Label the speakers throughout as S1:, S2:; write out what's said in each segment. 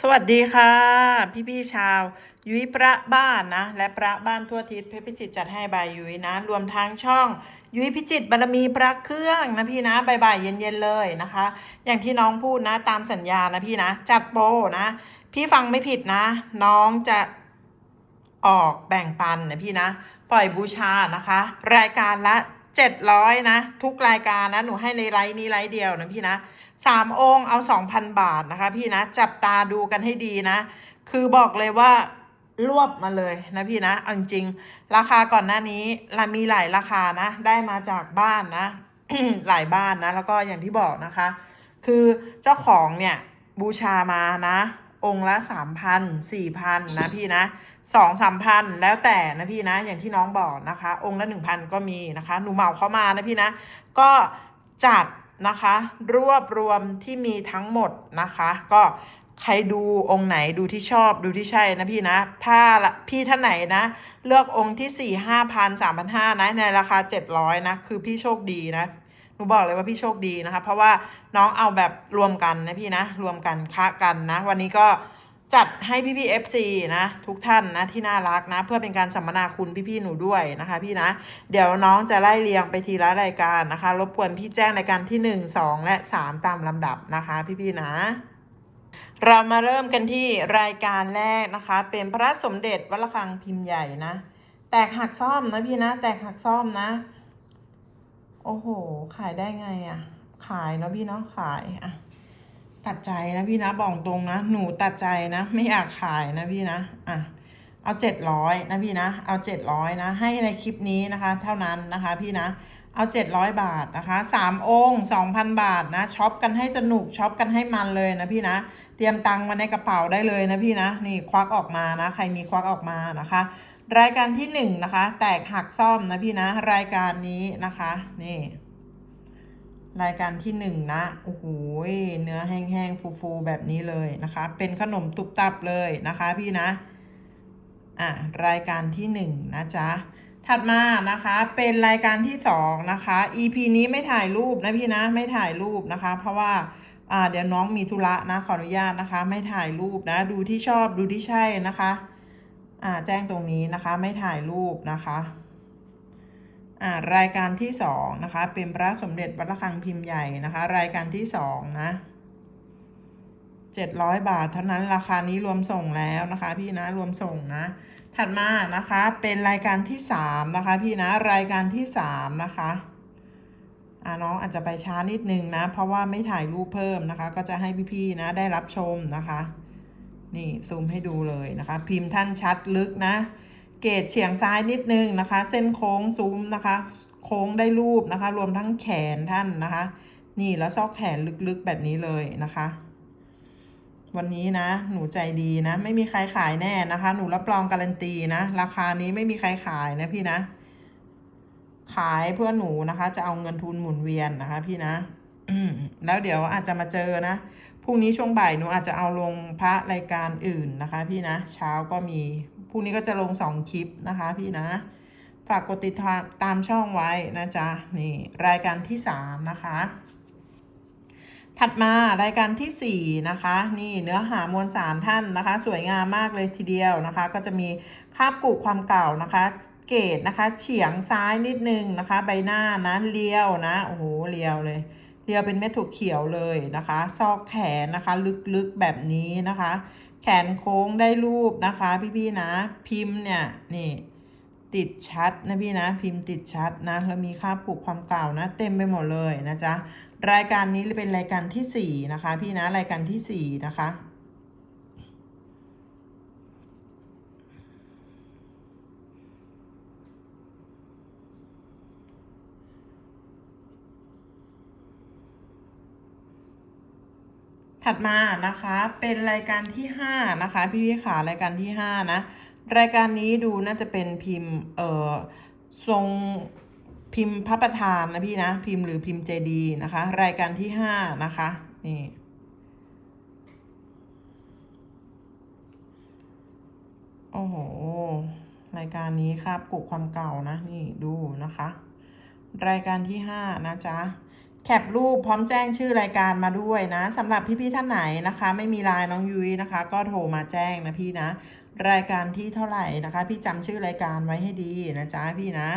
S1: สวัสดีค่ะ พี่พี่ชาว ยุ้ยประบ้านนะ และประบ้านทั่วทิศเพชรพิจิตจัดให้บายยุ้ยนะ รวมทั้งช่อง ยุ้ยพิจิตบารมีพระเครื่องนะพี่นะบ่ายๆเย็นๆเลยนะคะ อย่างที่น้องพูดนะ ตามสัญญานะพี่นะ จัดโปรนะ พี่ฟังไม่ผิดนะ น้องจะออกแบ่งปันนะพี่นะ ปล่อยบูชานะคะ รายการละ 700 นะ ทุกรายการนะ หนูให้ในไลน์นี้ไลน์เดียวนะพี่นะ สามองค์เอา2,000บาทนะคะพี่นะ จับตาดูกันให้ดีนะ คือบอกเลยว่ารวบมาเลยนะพี่นะเอาจริงราคาก่อนหน้านี้เรามีหลายราคานะ ได้มาจากบ้านนะ หลายบ้านนะ แล้วก็อย่างที่บอกนะคะ คือเจ้าของเนี่ยบูชามานะ องค์ละสามพันสี่พันนะพี่นะสองสามพันแล้วแต่นะพี่นะ อย่างที่น้องบอกนะคะ องค์ละหนึ่งพันก็มีนะคะ หนูเหมาเข้ามานะพี่นะ ก็จัด นะคะ รวบรวมที่มีทั้งหมดนะคะ ก็ใครดูองค์ไหนดูที่ชอบดูที่ใช่นะพี่นะถ้าละพี่ท่านไหนนะ เลือกองค์ที่สี่ห้าพันสามพันห้านะในราคาเจ็ดร้อยนะ คือพี่โชคดีนะหนูบอกเลยว่าพี่โชคดีนะคะ เพราะว่าน้องเอาแบบรวมกันนะพี่นะ รวมกันคะกันนะ วันนี้ก็ จัดให้พี่พี่เอฟซีนะ ทุกท่านนะ ที่น่ารักนะ เพื่อเป็นการสัมมนาคุณพี่พี่หนูด้วยนะคะ พี่นะ เดี๋ยวน้องจะไล่เรียงไปทีละรายการนะคะ รบกวนพี่แจ้งรายการที่หนึ่งสองและสามตามลำดับนะคะ พี่พี่นะเรามาเริ่มกันที่รายการแรกนะคะ เป็นพระสมเด็จวัดระฆังพิมพ์ใหญ่นะ แตกหักซ่อมนะพี่นะ แตกหักซ่อมนะ โอ้โห ขายได้ไงอะ่ะ ขายเนาะพี่เนาะขายอะ ตัดใจนะพี่นะบอกตรงนะ หนูตัดใจนะ ไม่อยากขายนะพี่นะ อะ เอาเจ็ดร้อยนะพี่นะ เอาเจ็ดร้อยนะ ให้ในคลิปนี้นะคะ เท่านั้นนะคะพี่นะ เอาเจ็ดร้อยบาทนะคะสามองค์สองพันบาทนะ ช็อปกันให้สนุก ช็อปกันให้มันเลยนะพี่นะ เตรียมตังค์มาในกระเป๋าได้เลยนะพี่นะ นี่ควักออกมานะ ใครมีควักออกมานะคะ รายการที่หนึ่งนะคะ แตกหักซ่อมนะพี่นะ รายการนี้นะคะ นี่ รายการที่หนึ่งนะ โอ้โห เนื้อแห้งๆ ฟูๆ แบบนี้เลยนะคะ เป็นขนมตุบตับเลยนะคะพี่นะ อะ รายการที่หนึ่งนะจ๊ะ ถัดมานะคะ เป็นรายการที่สองนะคะ EP นี้ไม่ถ่ายรูปนะพี่นะ ไม่ถ่ายรูปนะคะ เพราะว่า อ่า เดี๋ยวน้องมีธุระนะ ขออนุญาตนะคะ ไม่ถ่ายรูปนะ ดูที่ชอบ ดูที่ใช่นะคะ อ่า แจ้งตรงนี้นะคะ ไม่ถ่ายรูปนะคะ รายการที่สองนะคะ เป็นพระสมเด็จวัดระฆังพิมพ์ใหญ่นะคะ รายการที่สองนะเจ็ดร้อยบาท เท่านั้นราคานี้รวมส่งแล้วนะคะ พี่นะรวมส่งนะ ถัดมานะคะเป็นรายการที่สามนะคะ พี่นะรายการที่สามนะคะอ่าน้องอาจจะไปช้านิดนึงนะ เพราะว่าไม่ถ่ายรูปเพิ่มนะคะ ก็จะให้พี่ๆนะได้รับชมนะคะ นี่ซูมให้ดูเลยนะคะ พิมพ์ท่านชัดลึกนะ เกรดเฉียงซ้ายนิดนึงนะคะ เส้นโค้งซูมนะคะ โค้งได้รูปนะคะ รวมทั้งแขนท่านนะคะ นี่แล้วซอกแขนลึกๆแบบนี้เลยนะคะ วันนี้นะ หนูใจดีนะ ไม่มีใครขายแน่นะคะ หนูรับรองการันตีนะ ราคานี้ไม่มีใครขายนะพี่นะ ขายเพื่อหนูนะคะ จะเอาเงินทุนหมุนเวียนนะคะ พี่นะแล้วเดี๋ยวอาจจะมาเจอนะพรุ่งนี้ช่วงบ่ายหนูอาจจะเอาลงพระรายการอื่นนะคะ พี่นะ เช้าก็มี รุ่งนี้ก็จะลงสองคลิปนะคะพี่นะ ฝากกดติดตามช่องไว้นะจ๊ะ นี่รายการที่สามนะคะ ถัดมารายการที่สี่นะคะ นี่เนื้อหามวลสารท่านนะคะ สวยงามมากเลยทีเดียวนะคะ ก็จะมีคาบกุความเก่านะคะเกรดนะคะเฉียงซ้ายนิดนึงนะคะ ใบหน้านะเลี้ยวนะโอ้โหเลี้ยวเลยเรียวเป็นเม็ดถั่วเขียวเลยนะคะ ซอกแขนนะคะ ลึกๆแบบนี้นะคะ แขนโค้งได้รูปนะคะพี่ๆนะ พิมพ์เนี่ยนี่ติดชัดนะพี่นะพิมพ์ติดชัดนะแล้วมีค่าผูกความเก่านะ เต็มไปหมดเลยนะจ๊ะรายการนี้เป็นรายการที่สี่นะคะพี่นะรายการที่สี่นะคะ ถัดมานะคะเป็นรายการที่ห้านะคะ พี่พี่ขารายการที่ห้านะ รายการนี้ดูน่าจะเป็นพิมพ์เอ่อทรงพิมพ์พระประธานนะพี่นะ พิมพ์หรือพิมพ์เจดีนะคะ รายการที่ห้านะคะนี่โอ้โหรายการนี้ครับปลุกความเก่านะนี่ดูนะคะ รายการที่ห้านะจ๊ะ แคปรูปพร้อมแจ้งชื่อรายการมาด้วยนะสำหรับพี่ๆท่านไหนนะคะ ไม่มีไลน์น้องยุ้ยนะคะ ก็โทรมาแจ้งนะพี่นะ รายการที่เท่าไหร่นะคะ พี่จำชื่อรายการไว้ให้ดีนะจ๊ะพี่นะ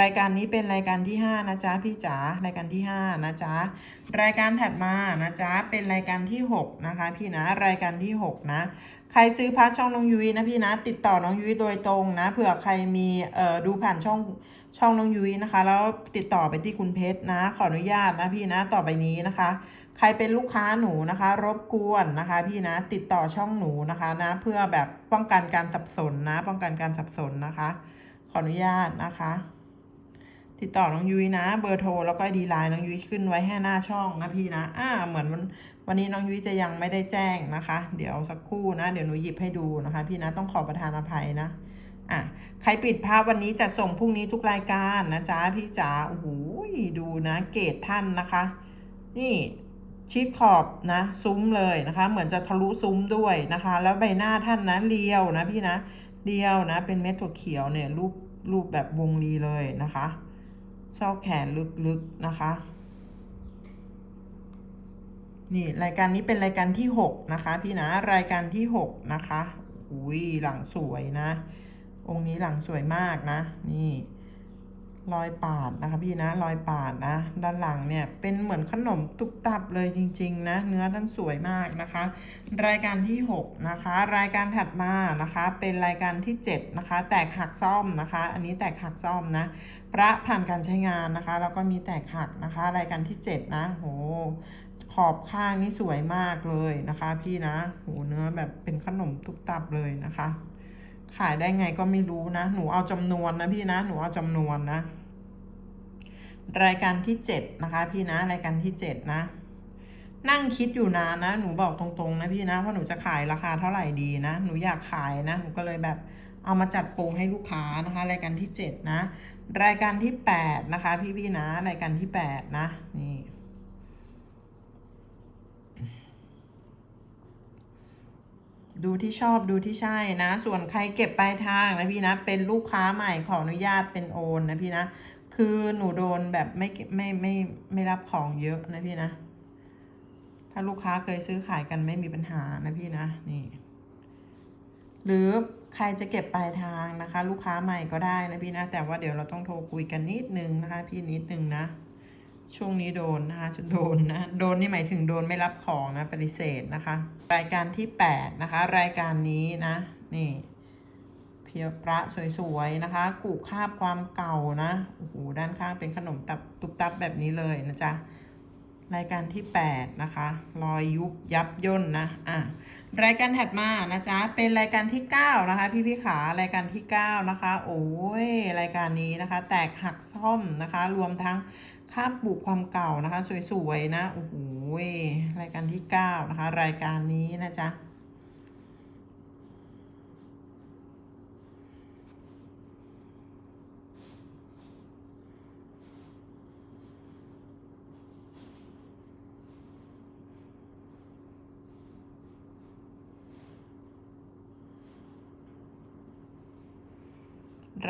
S1: รายการนี้เป็นรายการที่ 5 นะจ๊ะพี่จ๋ารายการที่ 5 นะจ๊ะรายการถัดมานะจ๊ะเป็นรายการที่ 6 นะคะ พี่นะรายการที่ 6 นะ ใครซื้อพาร์ทช่องน้องยุ้ยนะพี่นะ ติดต่อน้องยุ้ยโดยตรงนะเผื่อใครมีเอ่อดูผ่านช่องช่องน้องยุ้ยนะคะ แล้วติดต่อไปที่คุณเพชรนะ ขออนุญาตนะพี่นะต่อไปนี้นะคะ ใครเป็นลูกค้าหนูนะคะ รบกวนนะคะ พี่นะติดต่อช่องหนูนะคะนะ เพื่อแบบป้องกันการสับสนนะ ป้องกันการสับสนนะคะ ขออนุญาตนะคะ ติดต่อน้องยุ้ยนะ เบอร์โทรแล้วก็ดีไลน์น้องยุ้ยขึ้นไว้ให้หน้าช่องนะพี่นะ อ่า เหมือนวันวันนี้น้องยุ้ยจะยังไม่ได้แจ้งนะคะ เดี๋ยวสักครู่นะ เดี๋ยวหนูหยิบให้ดูนะคะ พี่นะต้องขอประทานอภัยนะอะใครปิดภาพวันนี้จะส่งพรุ่งนี้ทุกรายการนะจ๊ะพี่จ๋าโอ้โหดูนะเกรดท่านนะคะ นี่ชิดขอบนะซุ้มเลยนะคะ เหมือนจะทะลุซุ้มด้วยนะคะ แล้วใบหน้าท่านนะเรียวนะพี่นะเรียวนะเป็นเม็ดถั่วเขียวเนี่ยรูปรูปแบบวงรีเลยนะคะ ซอกแขนลึกๆนะคะ นี่รายการนี้เป็นรายการที่หกนะคะ พี่นะรายการที่หกนะคะอุ้ยหลังสวยนะ องค์นี้หลังสวยมากนะ นี่ รอยปาดนะคะพี่นะรอยปาดนะ ด้านหลังเนี่ยเป็นเหมือนขนมตุบตับเลยจริง ๆ นะ เนื้อท่านสวยมากนะคะ รายการที่ 6 นะคะ รายการถัดมานะคะ เป็นรายการที่ 7 นะคะ แตกหักซ่อมนะคะ อันนี้แตกหักซ่อมนะ พระผ่านการใช้งานนะคะ แล้วก็มีแตกหักนะคะ รายการที่ 7 นะโหขอบข้างนี่สวยมากเลยนะคะ พี่นะโหเนื้อแบบเป็นขนมตุบตับเลยนะคะ ขายได้ไงก็ไม่รู้นะ หนูเอาจำนวนนะพี่นะ หนูเอาจำนวนนะ รายการที่เจ็ดนะคะพี่นะ รายการที่เจ็ดนะ นั่งคิดอยู่นานนะ หนูบอกตรงๆนะพี่นะว่าหนูจะขายราคาเท่าไหร่ดีนะ หนูอยากขายนะ หนูก็เลยแบบเอามาจัดโปรให้ลูกค้านะคะ รายการที่เจ็ดนะ รายการที่แปดนะคะ พี่ๆนะ รายการที่แปดนะ นี่ ดูที่ชอบดูที่ใช่นะ ส่วนใครเก็บปลายทางนะพี่นะ เป็นลูกค้าใหม่ขออนุญาตเป็นโอนนะพี่นะ คือหนูโดนแบบไม่ไม่ไม่ไม่รับของเยอะนะพี่นะ ถ้าลูกค้าเคยซื้อขายกันไม่มีปัญหานะพี่นะนี่ หรือใครจะเก็บปลายทางนะคะ ลูกค้าใหม่ก็ได้นะพี่นะ แต่ว่าเดี๋ยวเราต้องโทรคุยกันนิดนึงนะคะ พี่นิดนึงนะ ช่วงนี้โดนนะคะจะโดนนะโดนนี่หมายถึงโดนไม่รับของนะปฏิเสธนะคะ รายการที่8นะคะรายการนี้นะ นี่ เพียวพระสวยๆนะคะกูคาบความเก่านะโอ้โหด้านข้างเป็นขนมตับตุบตับแบบนี้เลยนะจ๊ะรายการที่ 8 นะคะ รอยยุบยับย่นนะอะรายการถัดมานะจ๊ะเป็นรายการที่ 9 นะคะ พี่พี่ขารายการที่ 9 นะคะ โอ้ยรายการนี้นะคะ แตกหักซ่อมนะคะ รวมทั้งาบบุกความเก่านะคะ สวยๆนะโอ้โหรายการที่9นะคะ รายการนี้นะจ๊ะ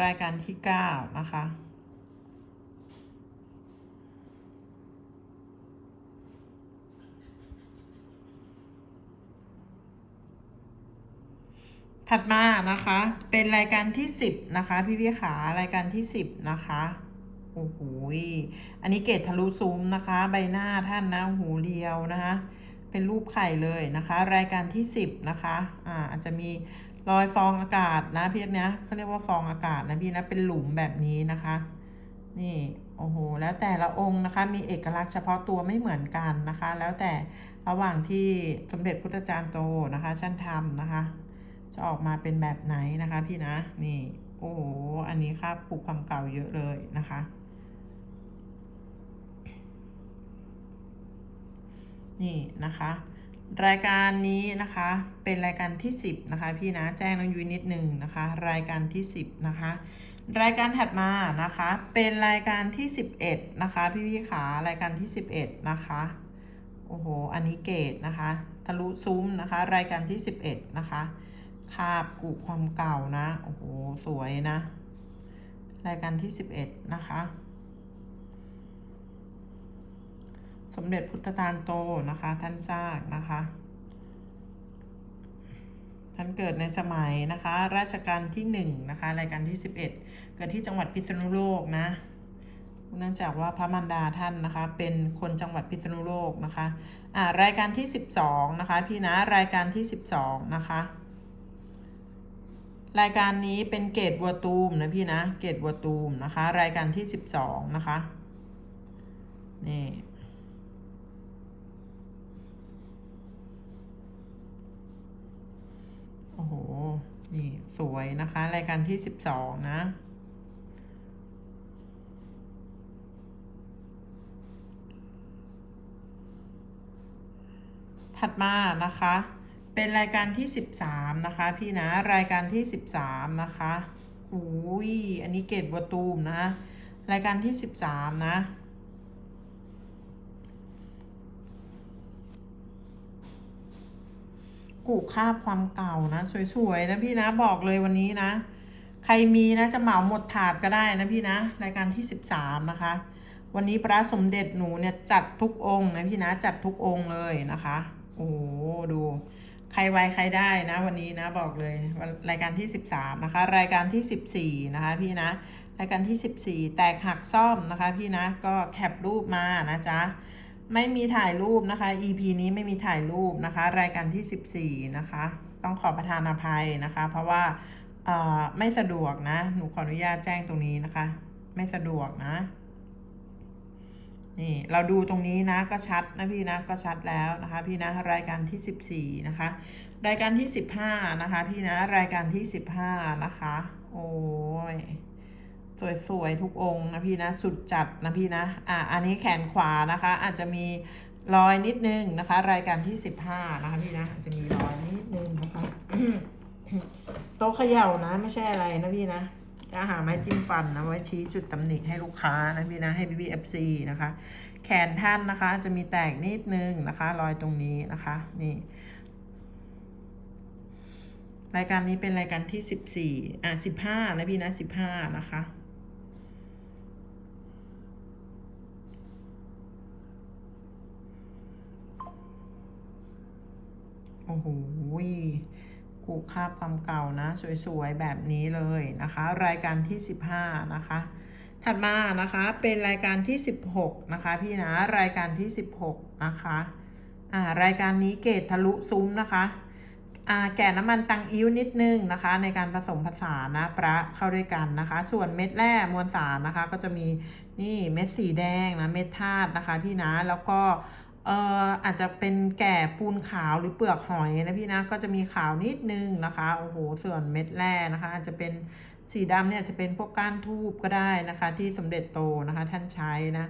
S1: รายการที่ 9 นะคะ ถัดมานะคะ เป็นรายการที่10นะคะ พี่พี่ขารายการที่10นะคะโอ้โหอันนี้เกตทะลุซุ้มนะคะ ใบหน้าท่านนะหูเรียวนะคะ เป็นรูปไข่เลยนะคะ รายการที่10นะคะอ่าอาจจะมีรอยฟองอากาศนะพี่เนี้ยเขาเรียกว่าฟองอากาศนะพี่นะเป็นหลุมแบบนี้นะคะ นี่โอ้โหแล้วแต่ละองค์นะคะ มีเอกลักษณ์เฉพาะตัวไม่เหมือนกันนะคะ แล้วแต่ระหว่างที่สมเด็จพุทธจารย์โตนะคะชั้นทำนะคะ จะออกมาเป็นแบบไหนนะคะพี่นะ นี่ โอ้โห อันนี้ครับปลูกความเก่าเยอะเลยนะคะ นี่นะคะ รายการนี้นะคะเป็นรายการที่ 10 นะคะ พี่นะแจ้งน้องยุ้ยนิดหนึ่งนะคะ รายการที่ 10 นะคะรายการถัดมานะคะ เป็นรายการที่ 11 นะคะ พี่พี่ขารายการที่ 11 นะคะโอ้โหอันนี้เกตนะคะทะลุซุ้มนะคะ รายการที่ 11 นะคะ คาบกุความเก่านะ โอ้โห สวยนะ รายการที่11นะคะ สมเด็จพุทธทานโตนะคะ ท่านสร้างนะคะ ท่านเกิดในสมัยนะคะ ราชการที่หนึ่งนะคะ รายการที่11เกิดที่จังหวัดพิษณุโลกนะเนื่องจากว่าพระมารดาท่านนะคะ เป็นคนจังหวัดพิษณุโลกนะคะอ่ารายการที่ 12 นะคะ พี่นะรายการที่ 12 นะคะ รายการนี้เป็นเกตบัวตูมนะพี่นะ เกตบัวตูมนะคะ รายการที่12นะคะ นี่ โอ้โห นี่สวยนะคะ รายการที่12นะถัดมานะคะ เป็นรายการที่ 13 นะคะ พี่นะรายการที่ 13 นะคะอุ้ยอันนี้เกตบัวตูมนะรายการที่ 13 นะกูค่าความเก่านะ สวยๆ นะพี่นะบอกเลยวันนี้นะ ใครมีนะจะเหมาหมดถาดก็ได้นะพี่นะ รายการที่ 13 นะคะ วันนี้พระสมเด็จหนูเนี่ยจัดทุกองค์นะพี่นะจัดทุกองค์เลยนะคะ โอ้ดู ใครไวใครได้นะวันนี้นะบอกเลยรายการที่ 13นะคะรายการที่ 14นะคะพี่นะรายการที่ 14 แตกหักซ่อมนะคะพี่นะก็แคปรูปมานะจ๊ะไม่มีถ่ายรูปนะคะ EP นี้ไม่มีถ่ายรูปนะคะ รายการที่ 14นะคะต้องขอประทานอภัยนะคะ เพราะว่าไม่สะดวกนะ หนูขออนุญาตแจ้งตรงนี้นะคะ ไม่สะดวกนะ นี่เราดูตรงนี้นะก็ชัดนะพี่นะก็ชัดแล้วนะคะพี่นะรายการที่ 14 นะคะ รายการที่ 15 นะคะ พี่นะรายการที่ 15 นะคะ โอ้ยสวยๆทุกองค์นะพี่นะสุดจัดนะพี่นะอะอันนี้แขนขวานะคะ อาจจะมีรอยนิดนึงนะคะ รายการที่ 15 นะคะพี่นะอาจจะมีรอยนิดนึงนะคะโต๊ะเขย่านะไม่ใช่อะไรนะพี่นะ จะหาไม้จิ้มฟันนะไว้ชี้จุดตำหนิให้ลูกค้านะพี่นะให้บีบีเอฟซีนะคะ แขนท่านนะคะจะมีแตกนิดนึงนะคะ รอยตรงนี้นะคะนี่รายการนี้เป็นรายการที่สิบสี่อะสิบห้านะพี่นะสิบห้านะคะโอ้โห กูคาบความเก่านะ สวยๆ แบบนี้เลยนะคะ รายการที่ 15 นะคะ ถัดมานะคะเป็นรายการที่ 16 นะคะ พี่นะรายการที่ 16 นะคะอ่ารายการนี้เกรดทะลุซุ้มนะคะอ่าแก่น้ำมันตังอิ้วนิดนึงนะคะ ในการผสมผสานนะประเข้าด้วยกันนะคะ ส่วนเม็ดแร่มวลสารนะคะ ก็จะมีนี่เม็ดสีแดงนะเม็ดธาตุนะคะ พี่นะแล้วก็ เอ่ออาจจะเป็นแก่ปูนขาวหรือเปลือกหอยนะพี่นะก็จะมีขาวนิดนึงนะคะโอ้โหส่วนเม็ดแร่นะคะ อาจจะเป็นสีดำเนี่ยจจะเป็นพวกก้านทูบก็ได้นะคะ ที่สมเด็จโตนะคะท่านใช้นะ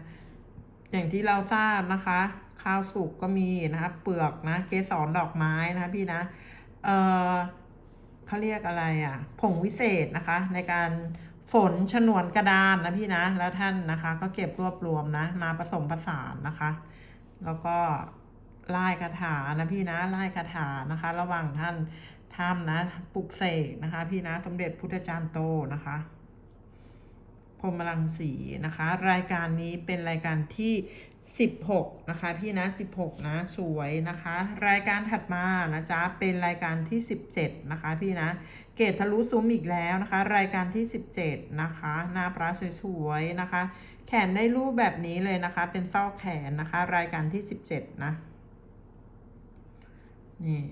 S1: อย่างที่เราทราบนะคะ ข้าวสุกก็มีนะคะเปลือกนะเกสรดอกไม้นะคะพี่นะเออเขาเรียกอะไรอะผงวิเศษนะคะ ในการฝนฉนวนกระดานนะพี่นะแล้วท่านนะคะ ก็เก็บรวบรวมนะมาผสมผสานนะคะ แล้วก็ไล่คาถานะพี่นะไล่คาถานะคะ ระหว่างท่านทำนะปลุกเสกนะคะ พี่นะสมเด็จพุทธจารย์โตนะคะพรมลังสีนะคะ รายการนี้เป็นรายการที่ 16 นะคะ พี่นะ 16 นะสวยนะคะ รายการถัดมานะจ๊ะเป็นรายการที่ 17 นะคะ พี่นะ เกตทะลุซุ้มอีกแล้วนะคะ รายการที่ 17 นะคะ หน้าปลาสวยๆนะคะ แขนได้รูปแบบนี้เลยนะคะ เป็นเส้าแขนนะคะ รายการที่17นะ นี่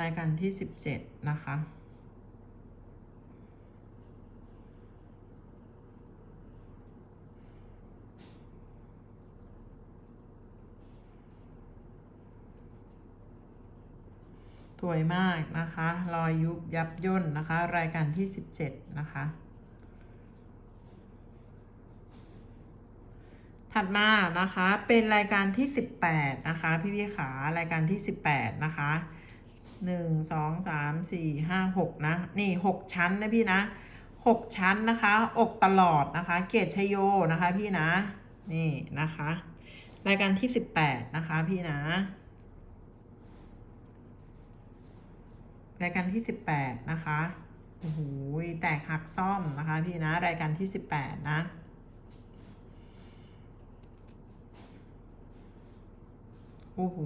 S1: รายการที่17นะคะ สวยมากนะคะ รอยยุบยับย่นนะคะ รายการที่ 17 นะคะ ถัดมานะคะเป็นรายการที่ 18 นะคะ พี่พี่ขารายการที่ 18 นะคะ1 2 3 4 5 6นะ นี่6ชั้นนะพี่นะ6ชั้นนะคะ อกตลอดนะคะ เกียรติชโยนะคะพี่นะ นี่นะคะ รายการที่18นะคะพี่นะ รายการที่ 18 นะคะโอ้โหแตกหักซ่อมนะคะพี่นะ รายการที่สิบแปดนะโอ้โห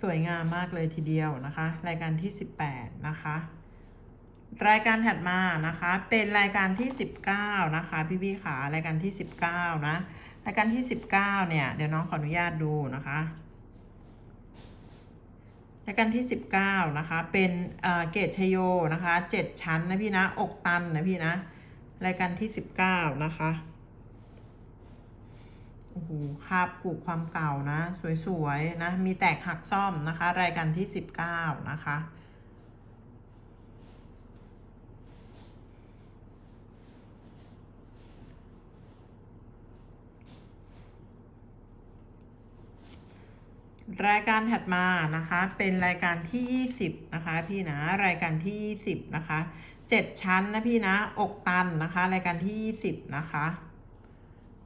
S1: สวยงามมากเลยทีเดียวนะคะ รายการที่ 18 นะคะ รายการถัดมานะคะ เป็นรายการที่ 19 นะคะ พี่พี่ขารายการที่ 19 นะ รายการที่ 19 เนี่ย เดี๋ยวน้องขออนุญาตดูนะคะ รายการที่ 19 นะคะ เป็นเอ่อเกตชโยนะคะ 7 ชั้นนะพี่นะ อกตันนะพี่นะรายการที่ 19 นะคะ โอ้โหคาบกูกความเก่านะ สวยๆนะ มีแตกหักซ่อมนะคะ รายการที่ 19 นะคะ รายการถัดมานะคะ เป็นรายการที่ 20 นะคะ พี่นะรายการที่ 20 นะคะ 7 ชั้นนะพี่นะอกตันนะคะ รายการที่ 20 นะคะ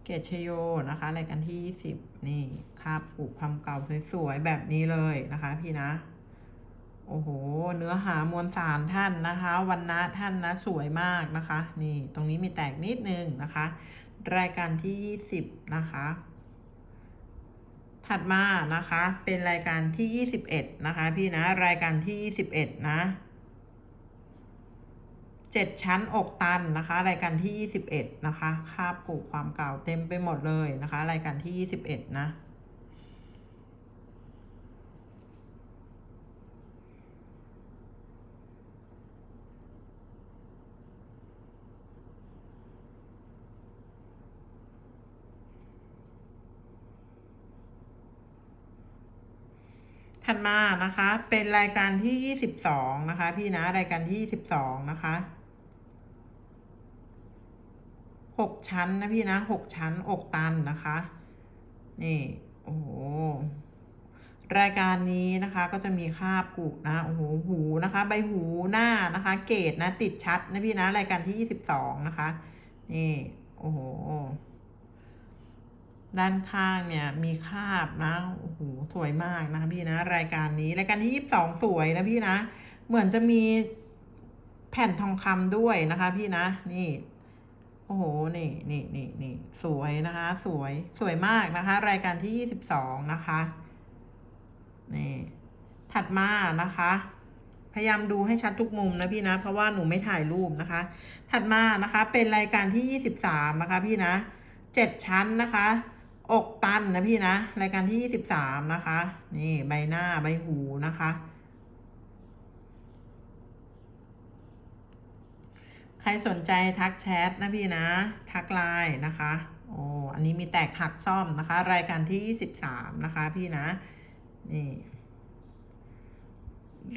S1: เกตชโยนะคะ รายการที่ 20 นี่คาบผูกความเก่าสวยๆแบบนี้เลยนะคะ พี่นะ โอ้โห เนื้อหามวลสารท่านนะคะวันนะท่านนะสวยมากนะคะ นี่ตรงนี้มีแตกนิดนึงนะคะ รายการที่ 20 นะคะ ถัดมานะคะ เป็นรายการที่ 21 นะคะ พี่นะรายการที่ 21 นะ7ชั้นอกตันนะคะ รายการที่ 21 นะคะคาบผูกความเก่าเต็มไปหมดเลยนะคะ รายการที่ 21 นะ ถัดมานะคะ เป็นรายการที่22นะคะ พี่นะรายการที่22นะคะ6ชั้นนะพี่นะ6ชั้นอกตันนะคะ นี่โอ้โหรายการนี้นะคะก็จะมีคาบกุนะโอ้โหหูนะคะ ใบหูหน้านะคะ เกตนะติดชัดนะพี่นะรายการที่22นะคะ นี่โอ้โห ด้านข้างเนี่ยมีคาบนะโอ้โหสวยมากนะคะพี่นะ รายการนี้รายการที่ยี่สิบสองสวยนะพี่นะ เหมือนจะมีแผ่นทองคำด้วยนะคะ พี่นะนี่โอ้โหนี่นี่นี่นี่สวยนะคะ สวยสวยมากนะคะ รายการที่ยี่สิบสองนะคะนี่ถัดมานะคะ พยายามดูให้ชัดทุกมุมนะพี่นะ เพราะว่าหนูไม่ถ่ายรูปนะคะ ถัดมานะคะ เป็นรายการที่ยี่สิบสามนะคะ พี่นะเจ็ดชั้นนะคะ อกตันนะพี่นะ รายการที่ยี่สิบสามนะคะ นี่ใบหน้าใบหูนะคะ ใครสนใจทักแชทนะพี่นะ ทักไลน์นะคะโอ้อันนี้มีแตกหักซ่อมนะคะ รายการที่ยี่สิบสามนะคะพี่นะ นี่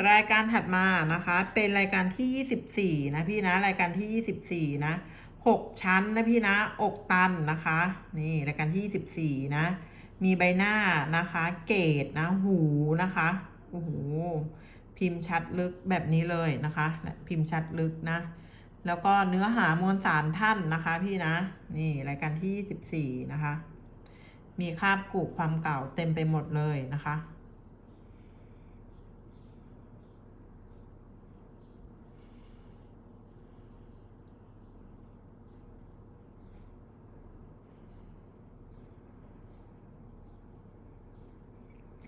S1: รายการถัดมานะคะ เป็นรายการที่ยี่สิบสี่นะพี่นะ รายการที่ยี่สิบสี่นะ หกชั้นนะพี่นะ อกตันนะคะ นี่รายการที่สิบสี่นะ มีใบหน้านะคะ เกตนะ หูนะคะ โอ้โห พิมพ์ชัดลึกแบบนี้เลยนะคะ พิมพ์ชัดลึกนะ แล้วก็เนื้อหามวลสารท่านนะคะพี่นะ นี่รายการที่สิบสี่นะคะ มีคาบกูกความเก่าเต็มไปหมดเลยนะคะ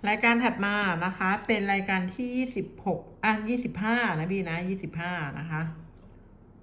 S1: รายการถัดมานะคะ เป็นรายการที่ 26 อะ 25 นะพี่นะ 25 นะคะ